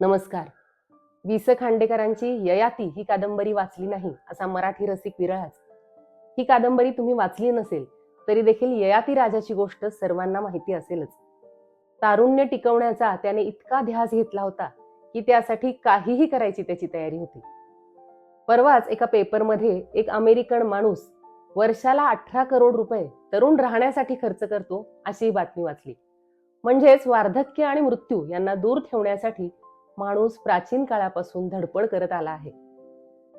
नमस्कार. वि स खांडेकरांची ययाती ही कादंबरी वाचली नाही असा मराठी रसिक विरळाच. ही कादंबरी तुम्ही वाचली नसेल तरी देखील ययाती राजाची गोष्ट सर्वांना माहिती असेलच. तारुण्य टिकवण्याचा त्याने इतका ध्यास घेतला होता की त्यासाठी काहीही करायची त्याची तयारी होती. परवाच एका पेपरमध्ये एक अमेरिकन माणूस वर्षाला अठरा करोड रुपये तरुण राहण्यासाठी खर्च करतो अशी बातमी वाचली. म्हणजेच वार्धक्य आणि मृत्यू यांना दूर ठेवण्यासाठी माणूस प्राचीन काळापासून धडपड करत आला आहे.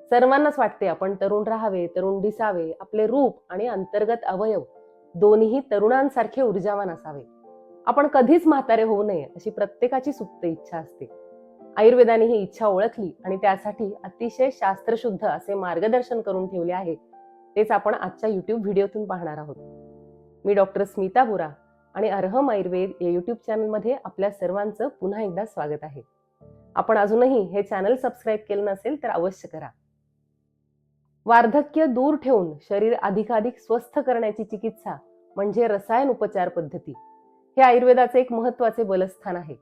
सर्वांनाच वाटते आपण तरुण राहावे तरुण दिसावे आपले रूप आणि अंतर्गत अवयव दोन्ही तरुणांसारखे ऊर्जावान असावे. आपण कधीच म्हातारे होऊ नये अशी प्रत्येकाची सुप्त इच्छा असते. आयुर्वेदाने ही इच्छा ओळखली आणि त्यासाठी अतिशय शास्त्रशुद्ध असे मार्गदर्शन करून ठेवले आहे तेच आपण आजच्या युट्यूब व्हिडिओतून पाहणार आहोत. मी डॉक्टर स्मिता बुरा आणि अर्हम आयुर्वेद या युट्यूब चॅनलमध्ये आपल्या सर्वांचं पुन्हा एकदा स्वागत आहे. आपण अजूनही हे चॅनल सबस्क्राईब केलं नसेल तर अवश्य करा. वार्धक्य दूर ठेवून शरीर अधिकाधिक स्वस्थ करण्याची चिकित्सा म्हणजे रसायन उपचार पद्धती. हे आयुर्वेदाचे एक महत्त्वाचे बलस्थान आहे.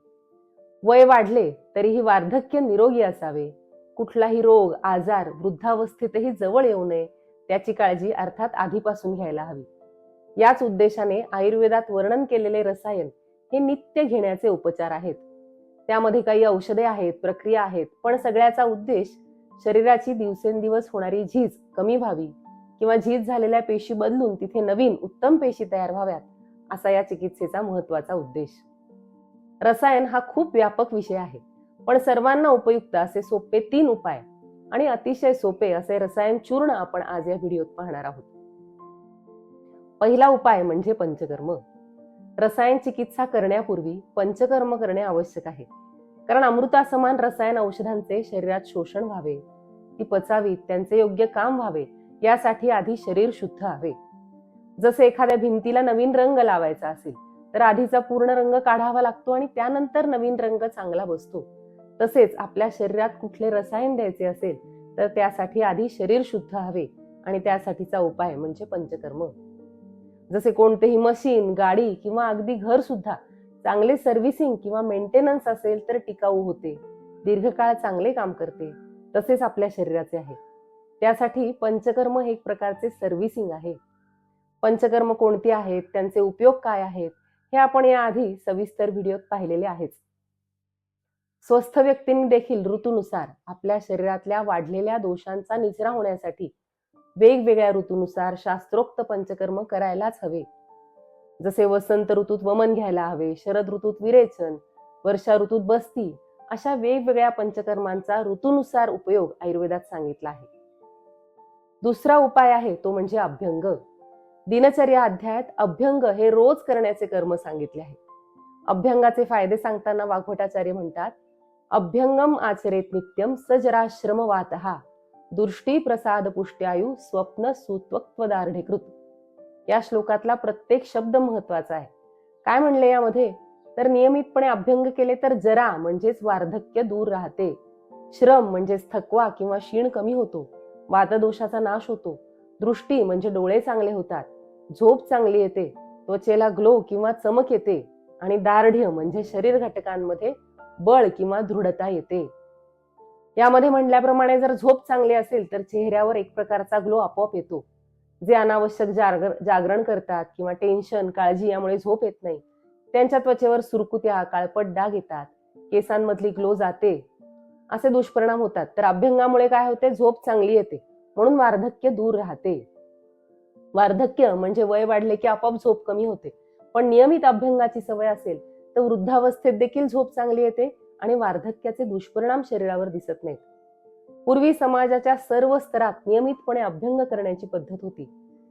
वय वाढले तरीही वार्धक्य निरोगी असावे. कुठलाही रोग आजार वृद्धावस्थेतही जवळ येऊ नये त्याची काळजी अर्थात आधीपासून घ्यायला हवी. याच उद्देशाने आयुर्वेदात वर्णन केलेले रसायन हे नित्य घेण्याचे उपचार आहेत. त्यामध्ये काही औषधे आहेत प्रक्रिया आहेत पण सगळ्याचा उद्देश शरीराची दिवसेंदिवस होणारी झीज कमी व्हावी किंवा झीज झालेल्या पेशी बदलून तिथे नवीन उत्तम पेशी तयार व्हाव्यात असा या चिकित्सेचा महत्त्वाचा उद्देश. रसायन हा खूप व्यापक विषय आहे पण सर्वांना उपयुक्त असे सोपे तीन उपाय आणि अतिशय सोपे असे रसायन चूर्ण आपण आज या व्हिडिओत पाहणार आहोत. पहिला उपाय म्हणजे पंचकर्म. रसायन चिकित्सा करण्यापूर्वी पंचकर्म करणे आवश्यक आहे. कारण अमृतासमान रसायन औषधांचे शरीरात शोषण व्हावे ती पचावीत त्यांचे योग्य काम व्हावे यासाठी आधी शरीर शुद्ध हवे. जसे एखाद्या भिंतीला नवीन रंग लावायचा असेल तर आधीचा पूर्ण रंग काढावा लागतो आणि त्यानंतर नवीन रंग चांगला बसतो. तसेच आपल्या शरीरात कुठले रसायन द्यायचे असेल तर त्यासाठी आधी शरीर शुद्ध हवे आणि त्यासाठीचा उपाय म्हणजे पंचकर्म. जसे कोणतेही मशीन गाडी किंवा अगदी घर सुद्धा चांगले सर्व्हिसिंग किंवा मेंटेनन्स असेल तर टिकाऊ होते. दीर्घकाळ चांगले काम करते. तसेच आपल्या शरीराचे आहे. त्यासाठी पंचकर्म हे एक प्रकारचे सर्व्हिसिंग आहे. पंचकर्म कोणती आहेत? त्यांचे उपयोग काय आहेत? हे आपण याआधी सविस्तर व्हिडिओत पाहिलेले आहेच स्वस्थ व्यक्तींनी देखील ऋतूनुसार आपल्या शरीरातल्या वाढलेल्या दोषांचा निचरा होण्यासाठी वेगवेगळ्या ऋतूनुसार शास्त्रोक्त पंचकर्म करायलाच हवे. जसे वसंत ऋतूत वमन घ्यायला हवे शरद ऋतूत विरेचन वर्षा ऋतूत बस्ती अशा वेगवेगळ्या पंचकर्मांचा ऋतूनुसार उपयोग आयुर्वेदात सांगितला आहे. दुसरा उपाय आहे तो म्हणजे अभ्यंग. दिनचर्या अध्यायात अभ्यंग हे रोज करण्याचे कर्म सांगितले आहे. अभ्यंगाचे फायदे सांगताना वाघोटाचार्य म्हणतात अभ्यंगम आचरेत नित्यम सजराश्रम वातहा दृष्टी प्रसाद पुष्ट्यायू स्वप्न सुत्वत्वदार्ढीकृत या श्लोकातला प्रत्येक शब्द महत्त्वाचा आहे. काय म्हणले यामध्ये? तर नियमितपणे अभ्यंग केले तर जरा म्हणजेच वार्धक्य दूर राहते. श्रम म्हणजेच थकवा किंवा क्षीण कमी होतो. वातदोषाचा नाश होतो. दृष्टी म्हणजे डोळे चांगले होतात. झोप चांगली येते. त्वचेला ग्लो किंवा चमक येते. आणि दार्ढ्य म्हणजे शरीर घटकांमध्ये बळ किंवा दृढता येते. यामध्ये म्हटल्याप्रमाणे जर झोप चांगली असेल तर चेहऱ्यावर एक प्रकारचा ग्लो आपोआप येतो. जे अनावश्यक जागर जागरण करतात किंवा टेन्शन काळजी यामुळे झोप येत नाही. त्यांच्या त्वचेवर सुरकुत्या काळपट डाग येतात. केसांमधली ग्लो जाते. असे दुष्परिणाम होतात. तर अभ्यंगामुळे काय होते? झोप चांगली येते. म्हणून वार्धक्य दूर राहते. वार्धक्य म्हणजे वय वाढले की आपोआप झोप कमी होते. पण नियमित अभ्यंगाची सवय असेल तर वृद्धावस्थेत देखील झोप चांगली येते. आणि वार्धक्याचे दुष्परिणाम शरीरावर दिसत नाहीत. पूर्वी समाजाच्या सर्व स्तरात नियमितपणे अभ्यंग करण्याची पद्धत होती.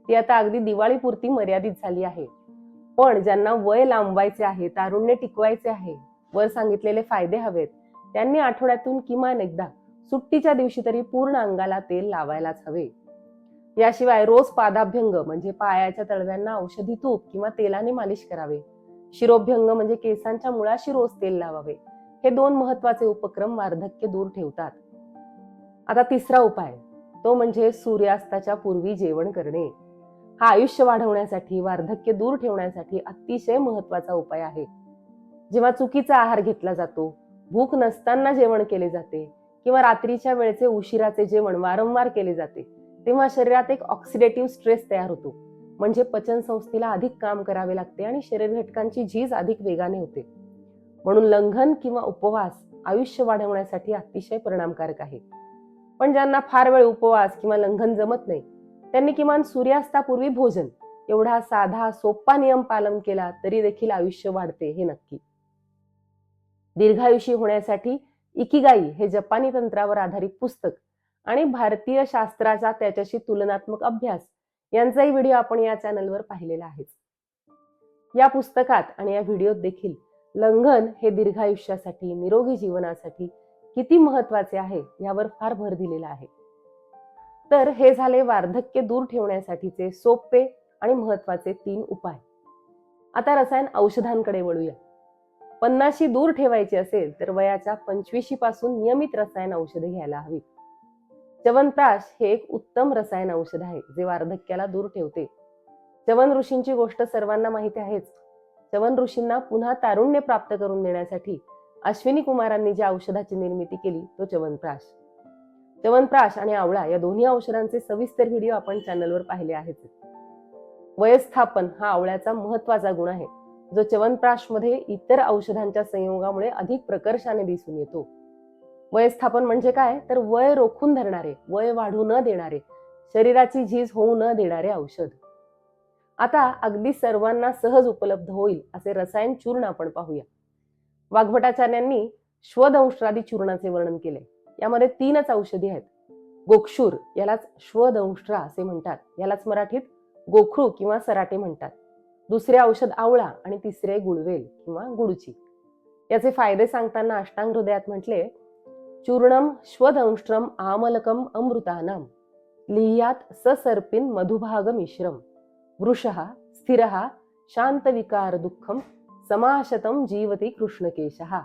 ती आता अगदी दिवाळीपुरती मर्यादित झाली आहे. पण ज्यांना वय लांबवायचे आहे तारुण्य टिकवायचे आहे वर सांगितलेले फायदे हवेत त्यांनी आठवड्यातून किमान एकदा सुट्टीच्या दिवशी तरी पूर्ण अंगाला तेल लावायलाच हवे. याशिवाय रोज पादाभ्यंग म्हणजे पायाच्या तळव्यांना औषधी तूप किंवा तेलाने मालिश करावे. शिरोभ्यंग म्हणजे केसांच्या मुळाशी रोज तेल लावावे. हे दोन महत्त्वाचे उपक्रम वार्धक्य दूर ठेवतात. आता तिसरा उपाय तो म्हणजे सूर्यास्ताच्या पूर्वी जेवण करणे. हा आयुष्य वाढवण्यासाठी वार्धक्य दूर ठेवण्यासाठी अतिशय महत्त्वाचा उपाय आहे. जेव्हा चुकीचा आहार घेतला जातो भूक नसताना जेवण केले जाते किंवा रात्रीच्या वेळेचे उशिराचे जेवण वारंवार केले जाते तेव्हा शरीरात एक ऑक्सिडेटिव्ह स्ट्रेस तयार होतो. म्हणजे पचन संस्थेला अधिक काम करावे लागते आणि शरीर घटकांची झीज अधिक वेगाने होते. म्हणून लंघन किंवा उपवास आयुष्य वाढवण्यासाठी अतिशय परिणामकारक आहे. पण ज्यांना फार वेळ उपवास किंवा लंघन जमत नाही त्यांनी किमान सूर्यास्तापूर्वी भोजन एवढा साधा सोपा नियम पालन केला तरी देखील आयुष्य वाढते हे नक्की. दीर्घायुषी होण्यासाठी इकिगाई हे जपानी तंत्रावर आधारित पुस्तक आणि भारतीय शास्त्राचा त्याच्याशी तुलनात्मक अभ्यास यांचाही व्हिडिओ आपण या चॅनलवर पाहिलेला आहे. या पुस्तकात आणि या व्हिडिओत देखील लंघन हे दीर्घायुष्यासाठी निरोगी जीवनासाठी किती महत्त्वाचे आहे यावर फार भर दिलेला आहे. तर हे झाले वार्धक्य दूर ठेवण्यासाठीचे सोपे आणि महत्त्वाचे तीन उपाय. आता रसायन औषधांकडे वळूया. पन्नाशी दूर ठेवायची असेल तर वयाच्या पंचवीशी पासून नियमित रसायन औषधे घ्यायला हवीत. च्यवनप्राश हे एक उत्तम रसायन औषध आहे जे वार्धक्याला दूर ठेवते. चवन ऋषींची गोष्ट सर्वांना माहिती आहेच चवन ऋषींना पुन्हा तारुण्य प्राप्त करून देण्यासाठी अश्विनी कुमारांनी ज्या औषधाची निर्मिती केली तो च्यवनप्राश. च्यवनप्राश आणि आवळा या दोन्ही औषधांचे सविस्तर व्हिडिओ आपण चॅनलवर पाहिले आहेत वयस्थापन हा आवळ्याचा महत्त्वाचा गुण आहे जो च्यवनप्राशमध्ये इतर औषधांच्या संयोगामुळे अधिक प्रकर्षाने दिसून येतो. वयस्थापन म्हणजे काय? तर वय रोखून धरणारे वय वाढू न देणारे शरीराची झीज होऊ न देणारे औषध. आता अगदी सर्वांना सहज उपलब्ध होईल असे रसायन चूर्ण आपण पाहूया. वाघभटाचार्यांनी श्वदंष्ट्रादी चूर्णाचे वर्णन केले. यामध्ये तीनच औषधी आहेत. गोक्षूर यालाच श्वदंष्ट्रा असे म्हणतात. यालाच मराठीत गोखरू किंवा सराटे म्हणतात. दुसरे औषध आवळा आणि तिसरे गुळवेल किंवा गुडची. याचे फायदे सांगताना अष्टांग हृदयात म्हटले चूर्णम श्वदंष्ट्रम आमलकम अमृतानाम. लिह्यात ससर्पिन मधुभाग मिश्रम. वृषः स्थिरः शान्तविकारदुःखं समाशतं दुःखम समाशतम जीवती कृष्णकेशः.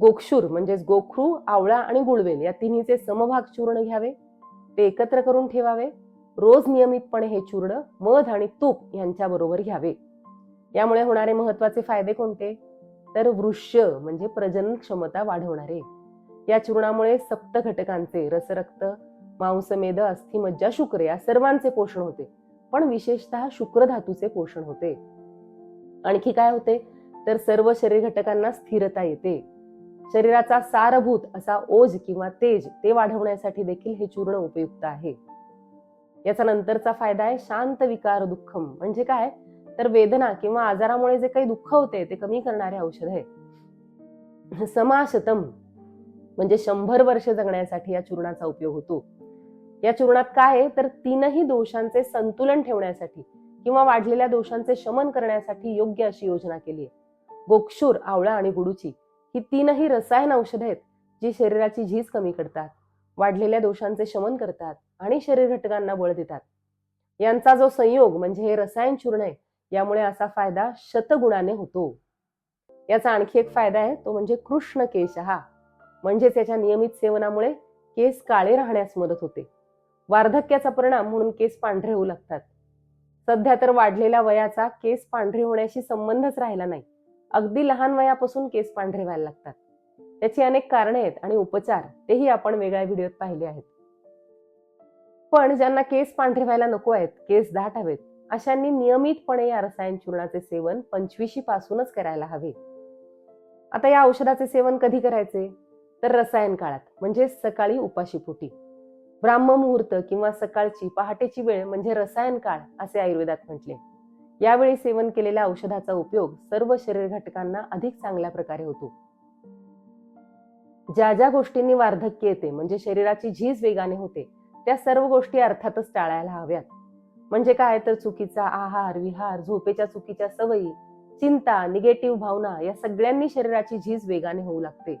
गोक्षूर म्हणजेच गोखरू आवळा आणि गुळवेल या तिन्हीचे समभाग चूर्ण घ्यावे. ते एकत्र करून ठेवावे. रोज नियमितपणे हे चूर्ण मध आणि तूप यांच्याबरोबर घ्यावे. यामुळे होणारे महत्त्वाचे फायदे कोणते? तर वृष्य म्हणजे प्रजनन क्षमता वाढवणारे. या चूर्णामुळे सप्त घटकांचे रसरक्त मांसमेद अस्थिमज्जा शुक्र या सर्वांचे पोषण होते. पण विशेषतः शुक्र धातूचे पोषण होते. आणखी काय होते? तर सर्व शरीर घटकांना स्थिरता येते. शरीराचा सारभूत असा ओज किंवा तेज ते वाढवण्यासाठी देखील हे चूर्ण उपयुक्त आहे. याचा नंतरचा फायदा आहे शांत विकार दुःखम. म्हणजे काय? तर वेदना किंवा आजारामुळे जे काही दुःख होते ते कमी करणारे औषध आहे. समाशतम म्हणजे शंभर वर्ष जगण्यासाठी या चूर्णाचा उपयोग होतो. या चूर्णात काय आहे? तर तीनही दोषांचे संतुलन ठेवण्यासाठी किंवा वाढलेल्या दोषांचे शमन करण्यासाठी योग्य अशी योजना केली आहे. गोक्षूर आवळा आणि गुडूची ही तीनही रसायन औषध आहेत जी शरीराची झीज कमी करतात वाढलेल्या दोषांचे शमन करतात आणि शरीर घटकांना बळ देतात. यांचा जो संयोग म्हणजे हे रसायन चूर्ण आहे यामुळे असा फायदा शतगुणाने होतो. याचा आणखी एक फायदा आहे तो म्हणजे कृष्ण केश हा म्हणजे त्याच्या नियमित सेवनामुळे केस काळे राहण्यास मदत होते. वार्धक्याचा परिणाम म्हणून केस पांढरे होऊ लागतात. सध्या तर वाढलेल्या वयाचा केस पांढरे होण्याशी संबंधच राहिला नाही. अगदी लहान वयापासून केस पांढरे व्हायला लागतात. त्याची अनेक कारणे आहेत आणि उपचार तेही आपण वेगळ्या व्हिडिओत पाहिले आहेत. पण ज्यांना केस पांढरे व्हायला नको आहेत केस दाट हवेत अशांनी नियमितपणे या रसायन चूर्णाचे सेवन पंचवीशी पासूनच करायला हवे. आता या औषधाचे सेवन कधी करायचे? तर रसायन काळात म्हणजे सकाळी उपाशीपोटी ब्राह्म मुहूर्त किंवा सकाळची पहाटेची वेळ म्हणजे रसायन काळ असे आयुर्वेदात म्हटले. यावेळी सेवन केलेल्या औषधाचा उपयोग सर्व शरीर घटकांना अधिक चांगल्या प्रकारे होतो. ज्या ज्या गोष्टींनी वार्धक्य येते म्हणजे शरीराची झीज वेगाने होते त्या सर्व गोष्टी अर्थातच टाळायला हव्यात. म्हणजे काय तर चुकीचा आहार विहार झोपेच्या चुकीच्या सवयी चिंता निगेटिव्ह भावना या सगळ्यांनी शरीराची झीज वेगाने होऊ लागते.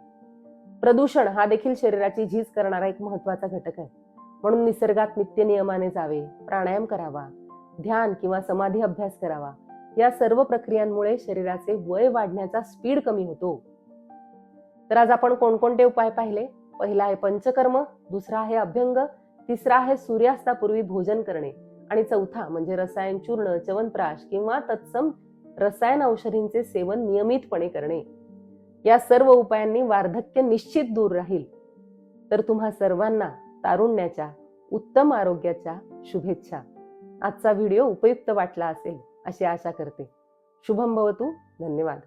प्रदूषण हा देखील शरीराची झीज करणारा एक महत्त्वाचा घटक आहे. म्हणून निसर्गात नित्य नियमाने जावे प्राणायाम करावा ध्यान किंवा समाधी अभ्यास करावा. या सर्व प्रक्रियांमुळे शरीराचे वय वाढण्याचा स्पीड कमी होतो. तर आज आपण कोणकोणते उपाय पाहिले? पहिला आहे पंचकर्म दुसरा आहे अभ्यंग तिसरा आहे सूर्यास्तापूर्वी भोजन करणे आणि चौथा म्हणजे रसायन चूर्ण चवनप्राश किंवा तत्सम रसायन औषधींचे सेवन नियमितपणे करणे. या सर्व उपायांनी वार्धक्य निश्चित दूर राहील. तर तुम्हा सर्वांना तारुण्याच्या उत्तम आरोग्याच्या शुभेच्छा. आजचा व्हिडिओ उपयुक्त वाटला असेल अशी आशा करते. शुभम भवतू धन्यवाद.